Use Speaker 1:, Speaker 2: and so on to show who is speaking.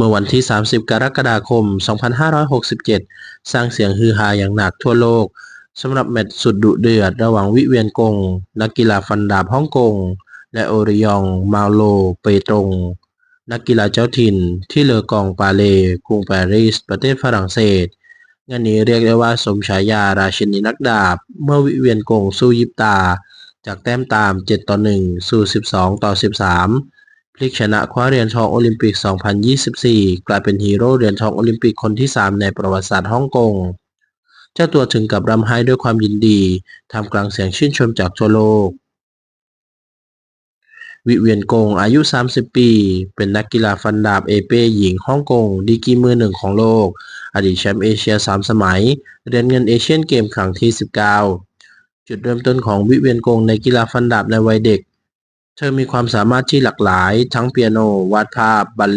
Speaker 1: เมื่อวันที่ 30 กรกฎาคม 2567 สร้างเสียงฮือฮาอย่างหนักทั่วโลกสำหรับแมตช์สุดดุเดือดระหว่างวิเวียนกง นักกีฬาฟันดาบฮ่องกง และโอริยอง มาโล เปตงนักกีฬาเจ้าถิ่นที่เลอกองปาเล กรุงปารีส ประเทศฝรั่งเศส งานนี้เรียกได้ว่าสมฉายาราชินีนักดาบ เมื่อวิเวียนกงสู้ยิบตา จากแต้มตาม 7 ต่อ 1 สู่ 12 ต่อ 13 พลิกชนะคว้าเหรียญทองโอลิมปิก 2024 กลายเป็นฮีโร่เหรียญทองโอลิมปิกคนที่ 3 ในประวัติศาสตร์ฮ่องกง เจ้าตัวถึงกับรำไห้ด้วยความยินดีท่ามกลางเสียงชื่นชมจากทั่วโลก วิเวียนกงอายุ 30 ปี เป็นนักกีฬาฟันดาบเอเป้หญิงฮ่องกง ดีกีมือหนึ่งของโลก อดีตแชมป์เอเชีย 3 สมัย เหรียญเงินเอเชียนเกมครั้งที่ 19 จุดเริ่มต้นของวิเวียนกงในกีฬาฟันดาบในวัยเด็ก เธอมีความสามารถที่หลากหลาย ทั้งเปียโน วาดภาพ บัลเล่